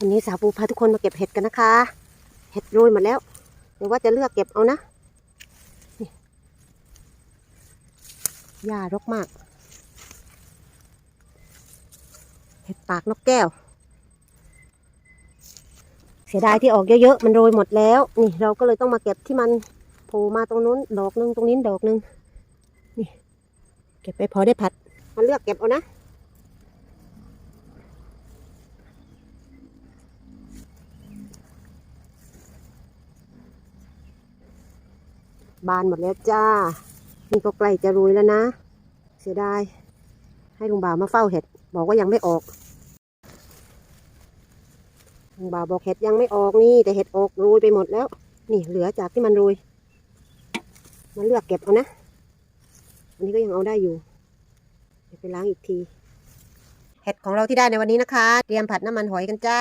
วันนี้สาวปูพาทุกคนมาเก็บเห็ดกันนะคะ เห็ดโรยหมดแล้วเดี๋ยวว่าจะเลือกเก็บเอานะนี่หญ้ารกมาก เห็ดปากนกแก้ว เสียดายที่ออกเยอะๆ มันโรยหมดแล้ว นี่เราก็เลยต้องมาเก็บที่มันโผล่มาตรงนู้นดอกหนึงตรงนี้ดอกหนึงนี่ เก็บไปพอได้ผัด มาเลือกเก็บเอานะ บานหมดแล้วจ้า นี่ก็ใกล้จะรุยแล้วนะ เสียดาย ให้ลุงบ่าวมาเฝ้าเห็ด บอกว่ายังไม่ออก ลุงบ่าวบอกเห็ดยังไม่ออกนี่ แต่เห็ดออกโรยไปหมดแล้ว นี่เหลือจากที่มันโรยมาเลือกเก็บเอานะ อันนี้ก็ยังเอาได้อยู่ เดี๋ยวไปล้างอีกที เห็ดของเราที่ได้ในวันนี้นะคะ เตรียมผัดน้ำมันหอยกันจ้า